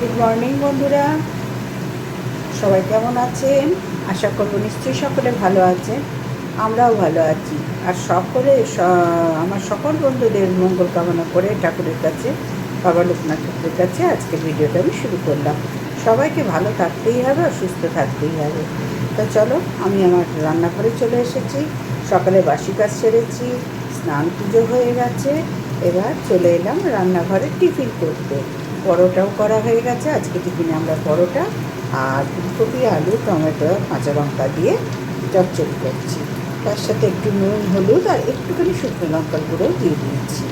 Good morning বন্ধুরা। সবাই কেমন আছেন? আশা করব নিশ্চয়ই সকলে ভালো আছেন। আমরাও ভালো আছি। আর সকলে আমার সকল বন্ধুদের মঙ্গল কামনা করে ঠাকুরের কাছে বাবা লোকনাথ ঠাকুরের কাছে আজকে ভিডিওটা আমি শুরু করলাম। সবাইকে ভালো থাকতেই হবে, আর সুস্থ থাকতেই হবে। তো চলো, আমি আমার রান্নাঘরে চলে এসেছি। সকালে বাসি কাজ সেরেছি, স্নান পুজো হয়ে গেছে। এবার চলে এলাম রান্নাঘরে টিফিন করতে। পরোটাও করা হয়ে গেছে। আজকে টিফিনে আমরা পরোটা আর ফুলকপি, আলু, টমেটো, কাঁচা লঙ্কা দিয়ে চচ্চড়ি করছি। তার সাথে একটু নুন, হলুদ আর একটুখানি শুকনো লঙ্কার গুঁড়োও দিয়ে দিয়েছি।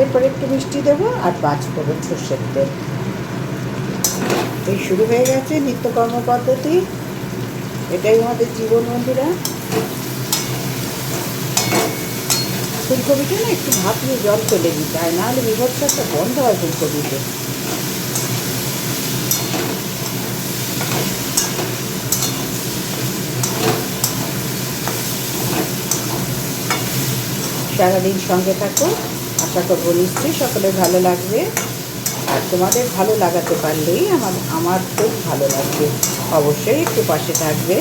এরপরে একটু মিষ্টি দেবো আর পাঁচ ফোড়ন সর্ষের তেল। এই শুরু হয়ে গেছে নিত্যকর্ম পদ্ধতি। এটাই আমাদের জীবন বন্ধুরা। ফুলকপিটা না একটু ভাপিয়ে জল ফেলে দিতে হয়, নাহলে বিভৎস একটা গন্ধ হয় ফুলকপিতে। সারাদিন সঙ্গে থাকো। আশা করব নিশ্চয়ই সকলে ভালো লাগবে। আর তোমাদের ভালো লাগাতে পারলেই আমার আমার খুব ভালো লাগবে। অবশ্যই একটু পাশে থাকবে।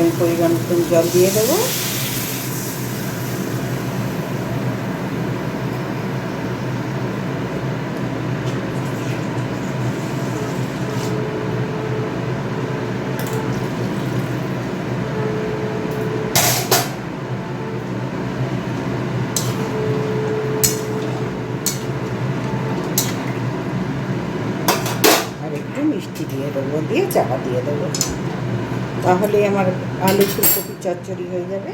আমি পরিমাণ জল দিয়ে দেবো আর একটু মিষ্টি দিয়ে দেবো দিয়ে চাপা দিয়ে দেবো। তাহলে আমার আলু ফুলকপি চচ্চড়ি হয়ে যাবে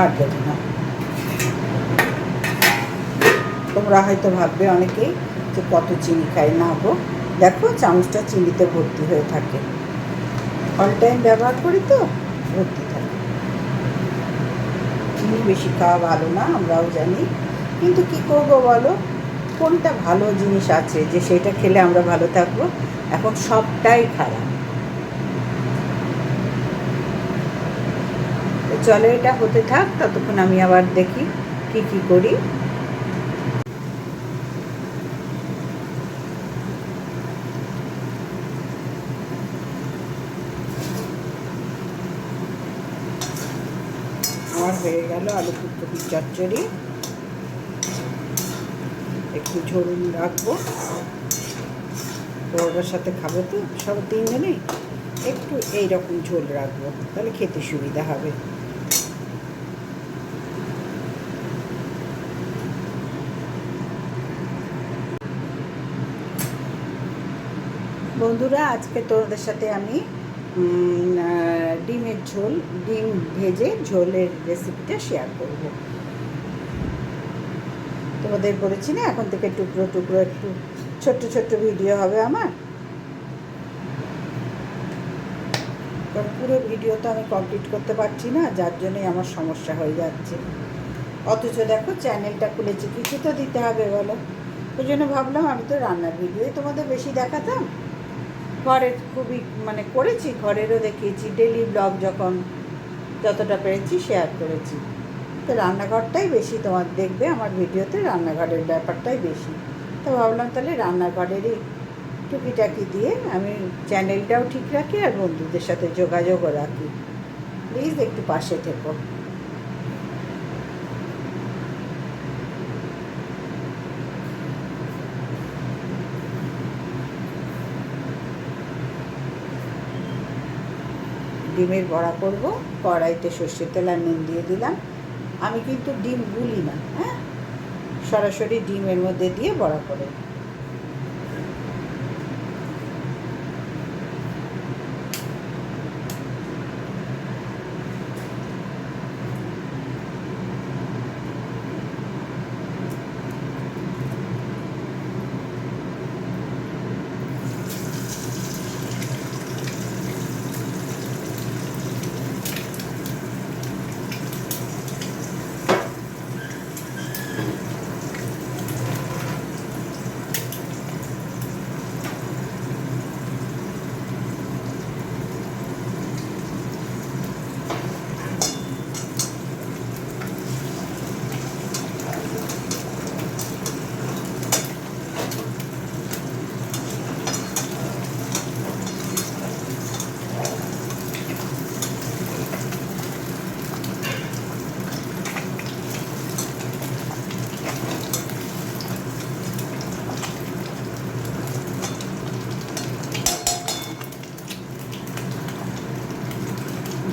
আর দেবো না তোমরা হয়তো ভাববে অনেকেই যে কত চিনি খাই। না গো, দেখো চামচটা চিনিতে ভর্তি হয়ে থাকে। অল টাইম ব্যবহার করি তো, ভর্তি থাকে। চিনি বেশি খাওয়া ভালো না, আমরাও জানি। কিন্তু কি করব বলো? কোনটা ভালো জিনিস আছে যে সেটা খেলে আমরা ভালো থাকব? এখন সবটাই খারাপ। চলো এটা হতে থাক, ততক্ষণ আমি আবার দেখি কি কি করি। আমার হয়ে গেল আলু ফুলকপির চচ্চড়ি। একটু ঝোল রাখব। ওটার সাথে খাব তো, সব তিনজনেই একটু এইরকম ঝোল রাখব, তাহলে খেতে সুবিধা হবে। বন্ধুরা, আজকে তোমাদের সাথে আমি ডিমের ঝোল, ডিম ভেজে ঝোলের রেসিপিটা শেয়ার করব। তোমাদের বলেছি না? এখন থেকে টুকরো টুকরো, একটু ছোট্ট ছোট্ট ভিডিও হবে আমার। কারণ পুরো ভিডিও তো আমি কমপ্লিট করতে পারছি না, যার জন্যই আমার সমস্যা হয়ে যাচ্ছে। অথচ দেখো চ্যানেলটা খুলেছি, কিছু তো দিতে হবে বলো। ওই জন্য ভাবলাম আমি তো রান্নার ভিডিওই তোমাদের বেশি দেখাতাম। ঘরের খুবই মানে করেছি, ঘরেরও দেখিয়েছি ডেলি ব্লগ যখন যতটা পেরেছি শেয়ার করেছি। তো রান্নাঘরটাই বেশি তোমার দেখবে, আমার ভিডিওতে রান্নাঘরের ব্যাপারটাই বেশি। তো ভাবলাম তাহলে রান্নাঘরেরই টুকিটাকি দিয়ে আমি চ্যানেলটাও ঠিক রাখি আর বন্ধুদের সাথে যোগাযোগও রাখি। প্লিজ একটু পাশে থেকো। ডিমের বড়া করব, কড়াইতে সর্ষের তেল আর নুন দিয়ে দিলাম। আমি কিন্তু ডিম গুলি না হ্যাঁ? সরাসরি ডিমের মধ্যে দিয়ে বড়া করে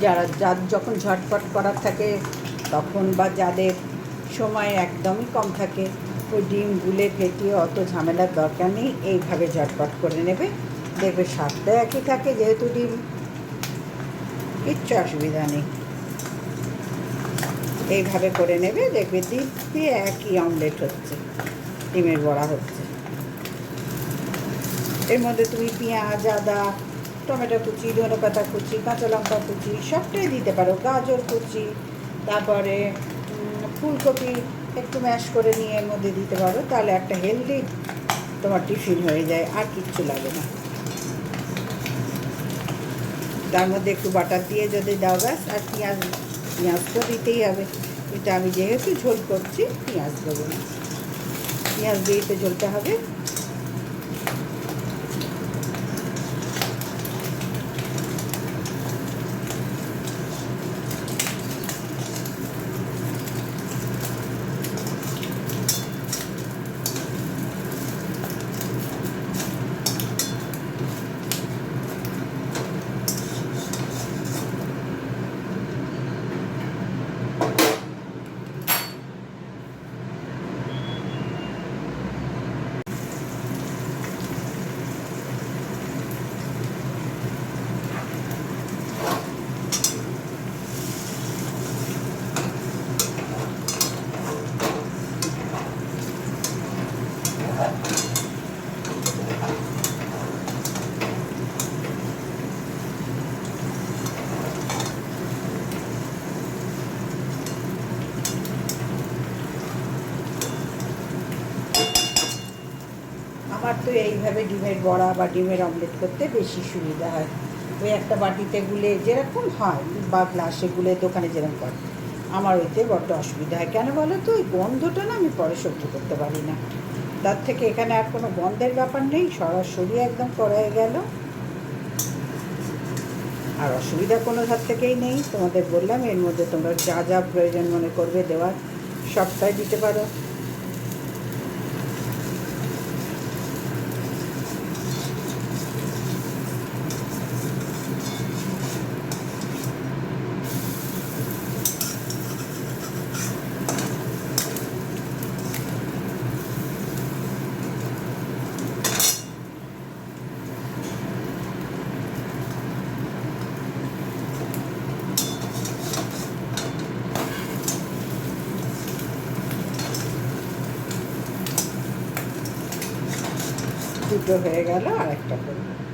যারা, যার যখন ঝটপট করার থাকে, তখন বা যাদের সময় একদমই কম থাকে, ওই ডিম গুলে ফেটিয়ে অত ঝামেলার দরকার নেই, এইভাবে ঝটপট করে নেবে। দেখবে স্বাদটা একই থাকে, যেহেতু ডিম। কিচ্ছু অসুবিধা নেই। এইভাবে করে নেবে, দেখবে দিয়ে একই অমলেট হচ্ছে, ডিমের বড়া হচ্ছে। এর মধ্যে তুমি পেঁয়াজ, আদা টমেটো কুচি ধনে পাতা কুচি, কাঁচা লঙ্কা কুচি, সবটাই দিতে পারো। গাজর কুচি, তারপরে ফুলকপি একটু ম্যাশ করে নিয়ে এর মধ্যে দিতে পারো, তাহলে একটা হেলদি তোমার টিফিন হয়ে যায়, আর কিচ্ছু লাগে না। তার মধ্যে একটু বাটার দিয়ে যদি দাও ব্যাস, আর পেঁয়াজ পেঁয়াজ তো দিতেই হবে। এটা আমি যেহেতু ঝোল করছি, পেঁয়াজ দেবো না। পেঁয়াজ দিয়ে তো ঝোলতে হবে। আমার তো এইভাবে ডিমের বড়া বা ডিমের অমলেট করতে বেশি সুবিধা হয়। ওই একটা বাটিতে গুলে যেরকম হয় বা গ্লাসে গুলে দোকানে যেরকম করে। আমার ওইতে বড্ড অসুবিধা হয়। কেন বলো তো? ওই গন্ধটা না আমি পরে সহ্য করতে পারি না। তার থেকে এখানে আর কোনো গন্ধের ব্যাপার নেই, সরাসরি একদম করা গেল। আর অসুবিধা কোনো ধার থেকেই নেই, তোমাদের বললাম, এর মধ্যে তোমরা যা যা প্রয়োজন মনে করবে দেওয়ার সবটাই দিতে পারো। দুটো হয়ে গেল আর একটা করব।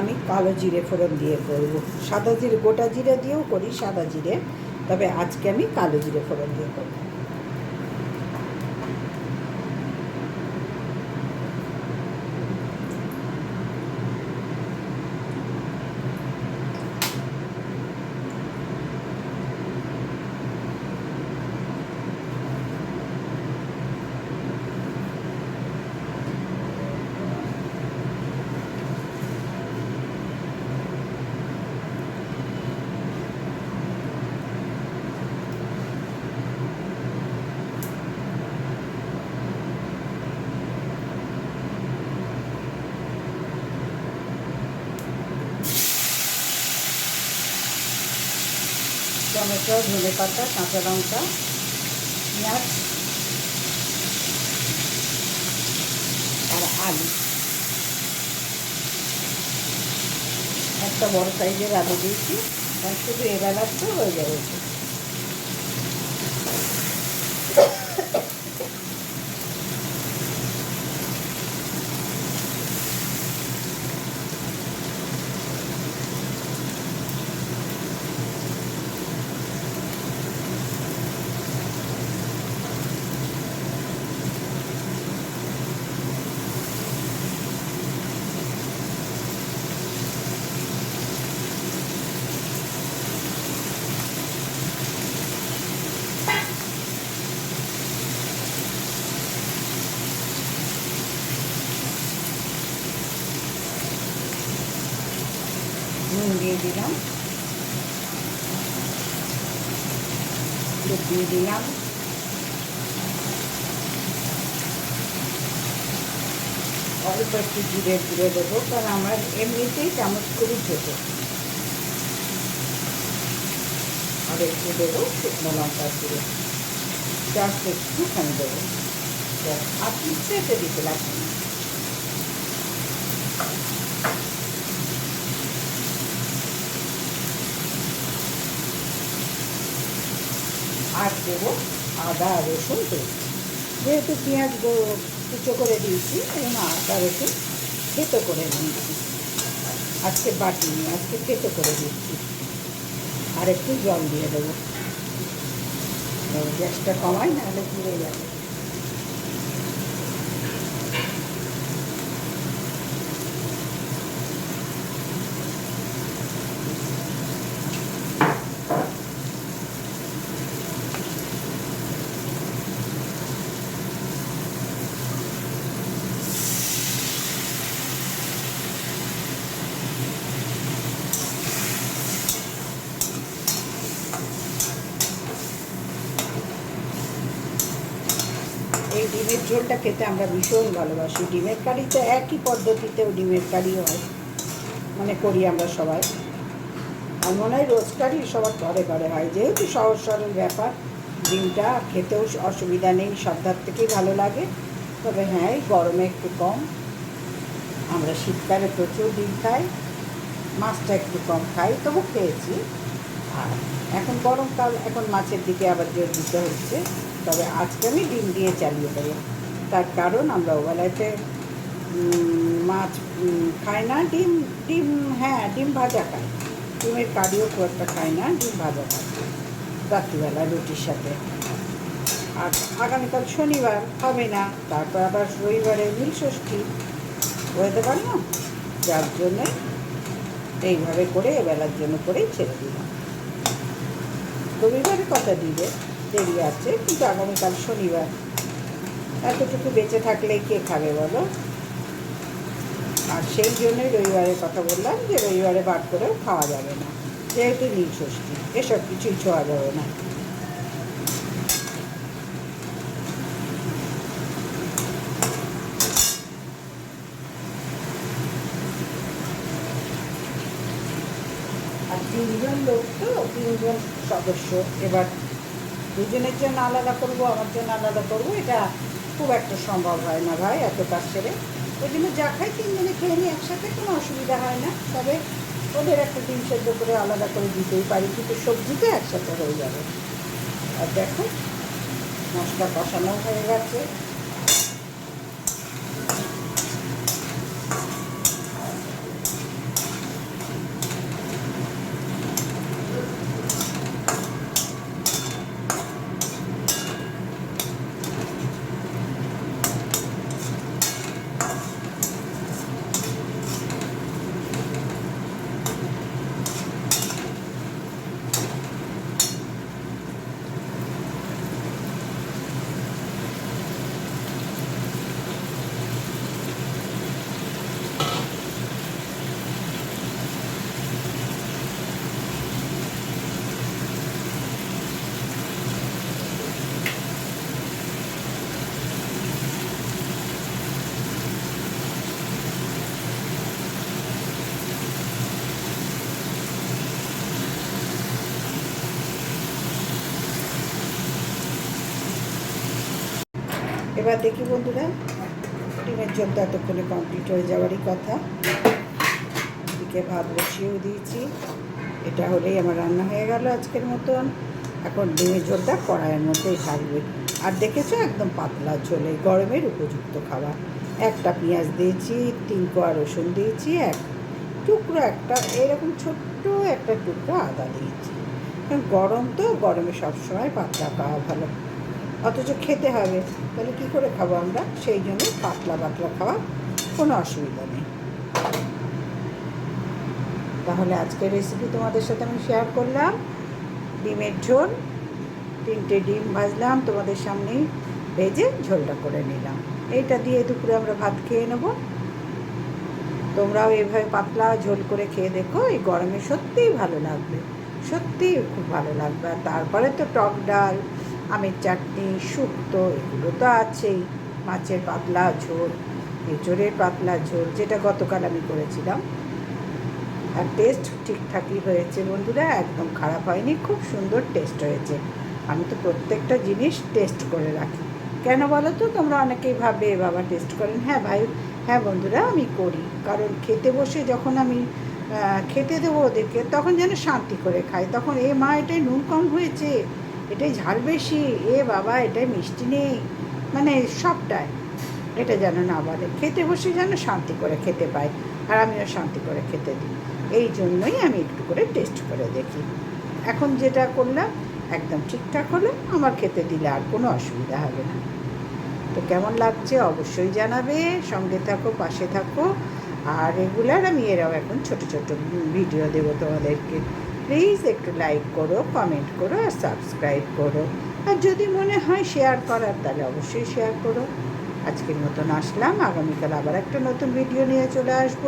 আমি কালো জিরে ফোড়ন দিয়ে করব। সাদা জিরে, গোটা জিরে দিয়েও করি সাদা জিরে, তবে আজকে আমি কালো জিরে ফোড়ন দিয়ে করব। টমেটো, ধনে পাতা, কাঁচা লঙ্কা, পেঁয়াজ আর আলু। একটা বড় সাইজের আলু দিয়েছি, আর শুধু এবার তো হয়ে যাবে নুন দিয়ে দিলাম দুধ দিয়ে দিলাম। অল্প একটু জিরে গুঁড়ো দেবো, কারণ আমার এমনিতেই চামচ খুবই ছোটো। আর একটু দেবো শুকনো লঙ্কার গুঁড়ো। জাস্ট একটুখানি দেবো। আর কিছু এতে দিতে লাগবে আর দেবো, আদা, রসুন পেস্ট যেহেতু পেঁয়াজ কুচো করে দিয়েছি এবং আদা, রসুন থেতো করে দিয়েছি আজকে বাটিনি আজকে থেতো করে দিচ্ছি। আর একটু জল দিয়ে দেবো। গ্যাসটা কমাই, নাহলে পুড়ে যাবে। এই ডিমের ঝোলটা খেতে আমরা ভীষণ ভালোবাসি। ডিমের কারি তো একই পদ্ধতিতেও ডিমের কারি হয় মানে করি আমরা সবাই। আর মনে হয় রোজ কারি সবার ঘরে ঘরে হয়। যেহেতু সহজ সরল ব্যাপার, ডিমটা খেতেও অসুবিধা নেই সব ধার থেকেই ভালো লাগে। তবে হ্যাঁ গরমে একটু কম। আমরা শীতকালে প্রচুর ডিম খাই, মাছটা একটু কম খাই, তবু খেয়েছি। আর এখন গরমকাল, এখন মাছের দিকে আবার জোর দিতে হচ্ছে। তবে আজকে আমি ডিম দিয়ে চালিয়ে দেবো। তার কারণ আমরা ওবেলাতে মাছ খাই না, ডিম ডিম হ্যাঁ ডিম ভাজা খাই। ডিমের কারিও খুব একটা খাই না, ডিম ভাজা খাই। রাত্রিবেলা রুটির সাথে। আর আগামীকাল শনিবার হবে না, তারপর আবার রবিবারে নীল ষষ্ঠী। হতে পারে না? যার জন্যে এইভাবে করে, এবেলার জন্য করেই ছেড়ে দিলাম। রবিবারে কথা দিবে? দেরি আছে, কিন্তু আগামীকাল শনিবার। এতটুকু বেঁচে থাকলে কে খাবে বলো? আর সেই জন্যই রবিবারের কথা বললাম যে রবিবারে বার করেও খাওয়া যাবে না। যেহেতু নীল ষষ্ঠী, এসব কিছুই ছোঁয়া যাবে না। আর তিনজন লোক তো, তিনজন সদস্য। এবার দুজনের জন্য আলাদা করব, আমার জন্য আলাদা করব, এটা খুব একটা সম্ভব হয় না ভাই, এত কাজ সেরে ওই জন্য যা খাই তিনজনে খেয়ে নিই, একসাথে কোনো অসুবিধা হয় না। তবে ওদের একটা ডিম সেদ্ধ করে আলাদা করে দিতেই পারি, কিন্তু সবজি তো একসাথে হয়ে যাবে। আর দেখো, মশলা কষানো হয়ে গেছে। এবার দেখি বন্ধুরা, ডিমের তো এতক্ষণে কমপ্লিট হয়ে যাওয়ারই কথা। এদিকে ভাত বসিয়েও দিয়েছি। এটা হলেই আমার রান্না হয়ে গেল আজকের মতন। এখন ডিমের ঝোলটা কড়াইয়ের মধ্যেই থাকবে আর দেখেছ একদম পাতলা ঝোলে গরমের উপযুক্ত খাবার। একটা পেঁয়াজ দিয়েছি, তিন কোয়া রসুন দিয়েছি, এক টুকরো একটা, এরকম ছোট্ট একটা টুকরো আদা দিয়েছি। গরম তো, গরমে সবসময় পাতলা খাওয়া ভালো। অথচ খেতে হবে। তাহলে কী করে খাব আমরা? সেই জন্য পাতলা পাতলা খাওয়া কোনো অসুবিধা নেই। তাহলে আজকের রেসিপি তোমাদের সাথে আমি শেয়ার করলাম। ডিমের ঝোল, তিনটে ডিম ভাজলাম, তোমাদের সামনেই ভেজে ঝোলটা করে নিলাম। এইটা দিয়ে দুপুরে আমরা ভাত খেয়ে নেব। তোমরাও এভাবে পাতলা ঝোল করে খেয়ে দেখো, এই গরমে সত্যিই ভালো লাগবে। সত্যিই খুব ভালো লাগবে। আর তারপরে তো টক ডাল আমের চাটনি, শুক্তো, এগুলো তো আছেই। মাছের পাতলা ঝোল এঁচড়ের পাতলা ঝোল, যেটা গতকাল আমি করেছিলাম। আর টেস্ট ঠিকঠাকই হয়েছে বন্ধুরা, একদম খারাপ হয়নি, খুব সুন্দর টেস্ট হয়েছে। আমি তো প্রত্যেকটা জিনিস টেস্ট করে রাখি। কেন বলো তো, তোমরা অনেকেই ভাবে বাবা টেস্ট করেন। হ্যাঁ ভাই হ্যাঁ বন্ধুরা, আমি করি। কারণ খেতে বসে যখন আমি খেতে দেবো ওদেরকে, তখন যেন শান্তি করে খাই তখন, এ মা এটাই নুন কম হয়েছে। এটাই ঝাল বেশি, এ বাবা, এটাই মিষ্টি নেই মানে সবটাই। এটা যেন না বলে। খেতে বসে যেন শান্তি করে খেতে পাই আর আমিও শান্তি করে খেতে দিই। এই জন্যই আমি একটু করে টেস্ট করে দেখি। এখন যেটা করলাম, একদম ঠিকঠাক হলো, আমার খেতে দিলে আর কোনো অসুবিধা হবে না। তো কেমন লাগছে অবশ্যই জানাবে, সঙ্গে থাকো, পাশে থাকো। আর রেগুলার আমি এরাও এখন ছোট ছোট ভিডিও দেবো তোমাদেরকে। প্লিজ একটু লাইক করো কমেন্ট করো আর সাবস্ক্রাইব করো। আর যদি মনে হয় শেয়ার করার, তাহলে অবশ্যই শেয়ার করো। আজকের মতন আসলাম। আগামীকাল আবার একটা নতুন ভিডিও নিয়ে চলে আসব।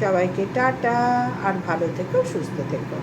সবাইকে টাটা, আর ভালো থেকো, সুস্থ থেকো।